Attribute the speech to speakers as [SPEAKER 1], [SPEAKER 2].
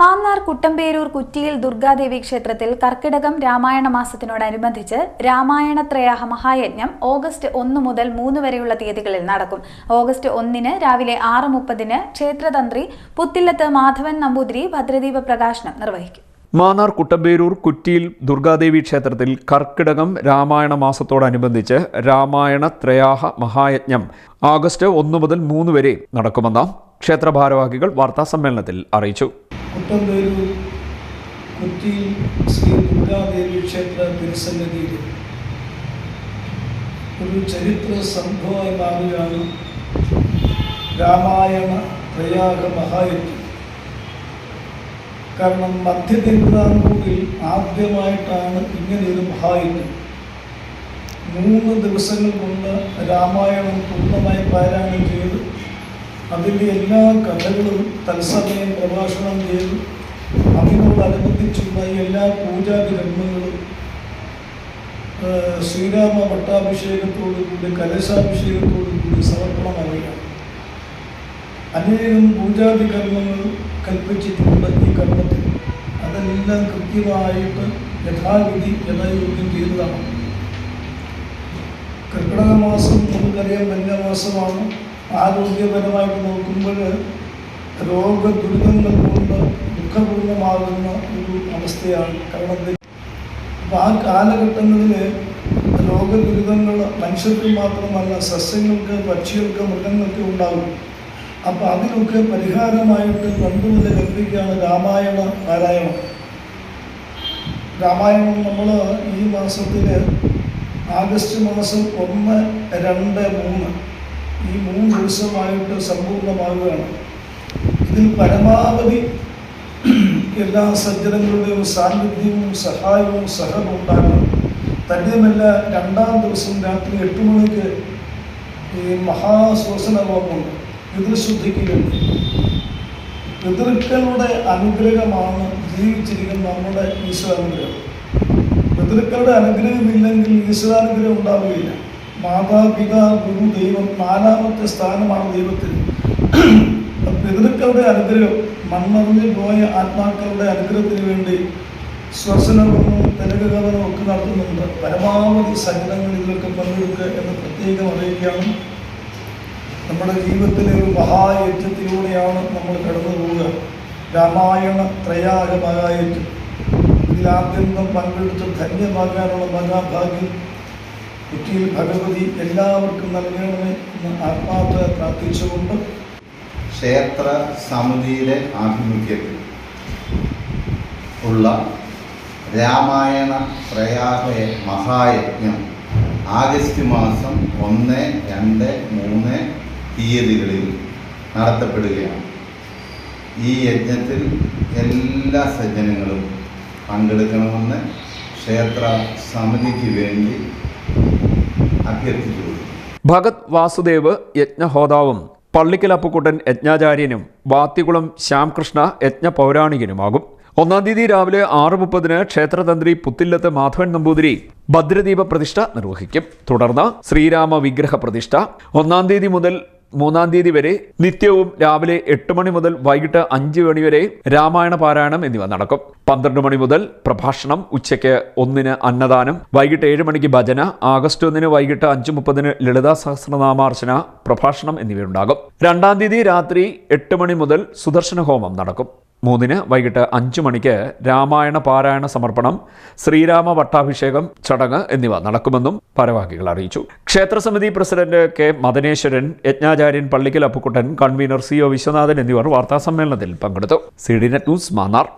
[SPEAKER 1] മാന്നാർ കുട്ടമ്പേരൂർ കുറ്റിയിൽ ദുർഗാദേവി ക്ഷേത്രത്തിൽ കർക്കിടകം രാമായണ മാസത്തിനോടനുബന്ധിച്ച് രാമായണത്രയാഹ മഹായജ്ഞം ഓഗസ്റ്റ് ഒന്ന് മുതൽ മൂന്ന് വരെയുള്ള തീയതികളിൽ നടക്കും. ഓഗസ്റ്റ് ഒന്നിന് രാവിലെ ആറ് മുപ്പതിന് ക്ഷേത്രതന്ത്രി പുത്തില്ലത്ത് മാധവൻ നമ്പൂതിരി ഭദ്രദീപ പ്രകാശനം നിർവഹിക്കും.
[SPEAKER 2] മാന്നാർ കുട്ടമ്പേരൂർ കുറ്റിയിൽ ദുർഗാദേവി ക്ഷേത്രത്തിൽ കർക്കിടകം രാമായണ മാസത്തോടനുബന്ധിച്ച് രാമായണ ത്രയാഹ മഹായജ്ഞം ആഗസ്റ്റ് ഒന്ന് മുതൽ മൂന്ന് വരെ നടക്കുമെന്ന് ക്ഷേത്ര ഭാരവാഹികൾ വാർത്താസമ്മേളനത്തിൽ അറിയിച്ചു.
[SPEAKER 3] കുട്ടമ്പേരൂർ കുറ്റിയിൽ ശ്രീ ദുർഗാദേവി ക്ഷേത്ര തിരുസന്നിധിയിൽ ഒരു ചരിത്ര സംഭവമായി മാറുകയാണ് രാമായണ പ്രയാഗ മഹായജ്ഞം. കാരണം മധ്യ തിരുവിതാംകൂറിൽ ആദ്യമായിട്ടാണ് ഇങ്ങനെയൊരു മഹായജ്ഞം. മൂന്ന് ദിവസങ്ങൾ കൊണ്ട് രാമായണം പൂർണമായി പാരായണം ചെയ്ത് അതിന്റെ എല്ലാ കഥകളും തത്സമയം പ്രഭാഷണം ചെയ്തു. അതിനോടനുബന്ധിച്ചുള്ള എല്ലാ പൂജാകർമ്മങ്ങളും ശ്രീരാമ പട്ടാഭിഷേകത്തോടുകൂടി കലശാഭിഷേകത്തോടുകൂടി സമർപ്പണമാവുകയാണ് അനേകം പൂജാതി കർമ്മങ്ങൾ കൽപ്പിച്ചിട്ടുണ്ട് ഈ കർമ്മത്തിൽ. അതെല്ലാം കൃത്യമായിട്ട് യഥാവിധി യഥായോഗ്യം ചെയ്തതാണ്. കർക്കിടക മാസം നമുക്കറിയാം വന്യമാസമാണ് ആരോഗ്യപരമായിട്ട് നോക്കുമ്പോൾ രോഗ ദുരിതങ്ങൾ കൊണ്ട് ദുഃഖപൂർണമാകുന്ന ഒരു അവസ്ഥയാണ് കാരണം അപ്പോൾ ആ കാലഘട്ടങ്ങളിൽ രോഗദുരിതങ്ങൾ മനുഷ്യർക്ക് മാത്രമല്ല സസ്യങ്ങൾക്ക് പക്ഷികൾക്ക് മൃഗങ്ങൾക്ക് ഉണ്ടാകും. അപ്പോൾ അതിനൊക്കെ പരിഹാരമായിട്ട് പണ്ട് മുതൽ കൽപ്പിക്കുകയാണ് രാമായണ പാരായണം. രാമായണം നമ്മൾ ഈ മാസത്തിൽ ആഗസ്റ്റ് മാസം ഒന്ന് രണ്ട് മൂന്ന് ഈ മൂന്ന് ദിവസമായിട്ട് സമ്പൂർണമാകുകയാണ് ഇതിൽ പരമാവധി എല്ലാ സജ്ജനങ്ങളുടെയും സാന്നിധ്യവും സഹായവും സഹവും ഉണ്ടാകണം. തന്നെയുമല്ല രണ്ടാം ദിവസം രാത്രി എട്ട് മണിക്ക് ഈ മഹാശ്വസന ഹോമമുണ്ട് പിതൃശുദ്ധിക്ക് വേണ്ടി പിതൃക്കളുടെ അനുഗ്രഹമാണ് ജീവിച്ചിരിക്കുന്ന നമ്മുടെ ഈശ്വരാനുഗ്രഹം. പിതൃക്കളുടെ അനുഗ്രഹമില്ലെങ്കിൽ ഈശ്വരാനുഗ്രഹം ഉണ്ടാവുകയില്ല. മാതാപിതാ ഗുരു ദൈവം നാലാമത്തെ സ്ഥാനമാണ് ദൈവത്തിന്. പിതൃക്കളുടെ അനുഗ്രഹം മണ്ണറിഞ്ഞു പോയ ആത്മാക്കളുടെ അനുഗ്രഹത്തിന് വേണ്ടി ശ്വസനവും തിരകഥനവും ഒക്കെ നടത്തുന്നുണ്ട്. പരമാവധി സഹിതങ്ങൾ ഇതിലൊക്കെ പങ്കെടുക്കുക എന്ന് പ്രത്യേകം അറിയുകയാണ് നമ്മുടെ ജീവിതത്തിലെ ഒരു മഹായജ്ഞത്തിലൂടെയാണ് നമ്മൾ കടന്നു പോവുക. രാമായണ ത്രയാഗ മഹായജ്ഞം ഇതിലാദ്യന്തം പങ്കെടുത്ത് ധന്യമാകാനുള്ള മഹാഭാഗ്യം കുറ്റിയിൽ ഭഗവതി എല്ലാവർക്കും നൽകണമേ എന്ന് ആത്മാർത്ഥ പ്രാർത്ഥിച്ചുകൊണ്ട്
[SPEAKER 4] ക്ഷേത്ര സമിതിയിലെ ആഭിമുഖ്യത്തിൽ ഉള്ള രാമായണ പ്രയാഗ മഹായജ്ഞം ആഗസ്റ്റ് മാസം ഒന്ന് രണ്ട് മൂന്ന് തീയതികളിൽ നടത്തപ്പെടുകയാണ്. ഈ യജ്ഞത്തിൽ എല്ലാ സജ്ജനങ്ങളും പങ്കെടുക്കണമെന്ന് ക്ഷേത്ര സമിതിക്ക് വേണ്ടി
[SPEAKER 2] ഭഗത് വാസുദേവ് യജ്ഞഹോതാവും പള്ളിക്കലപ്പുക്കുട്ടൻ യജ്ഞാചാര്യനും വാത്തികുളം ശ്യാംകൃഷ്ണ യജ്ഞ പൗരാണികനുമാകും ഒന്നാം തീയതി രാവിലെ ആറ് മുപ്പതിന് ക്ഷേത്രതന്ത്രി പുത്തില്ലത്ത് മാധവൻ നമ്പൂതിരി ഭദ്രദീപ പ്രതിഷ്ഠ നിർവഹിക്കും. തുടർന്ന് ശ്രീരാമ വിഗ്രഹ പ്രതിഷ്ഠ ഒന്നാം തീയതി മുതൽ മൂന്നാം തീയതി വരെ നിത്യവും രാവിലെ എട്ട് മണി മുതൽ വൈകിട്ട് അഞ്ച് മണി വരെ രാമായണ പാരായണം എന്നിവ നടക്കും. പന്ത്രണ്ട് മണി മുതൽ പ്രഭാഷണം ഉച്ചയ്ക്ക് ഒന്നിന് അന്നദാനം വൈകിട്ട് ഏഴ് മണിക്ക് ഭജന ആഗസ്റ്റ് ഒന്നിന് വൈകിട്ട് അഞ്ച് മുപ്പതിന് ലളിതാ സഹസ്രനാമാർച്ചന പ്രഭാഷണം എന്നിവയുണ്ടാകും. രണ്ടാം തീയതി രാത്രി എട്ട് മണി മുതൽ സുദർശന ഹോമം നടക്കും. മൂന്നിന് വൈകിട്ട് അഞ്ചു മണിക്ക് രാമായണ പാരായണ സമർപ്പണം ശ്രീരാമ പട്ടാഭിഷേകം ചടങ്ങ് എന്നിവ നടക്കുമെന്നും ഭാരവാഹികൾ അറിയിച്ചു. ക്ഷേത്രസമിതി president K മദനേശ്വരൻ യജ്ഞാചാര്യൻ Pallikkal Appukuttan convener C O Viswanathan എന്നിവർ വാർത്താസമ്മേളനത്തിൽ പങ്കെടുത്തു. C D net news Mannar.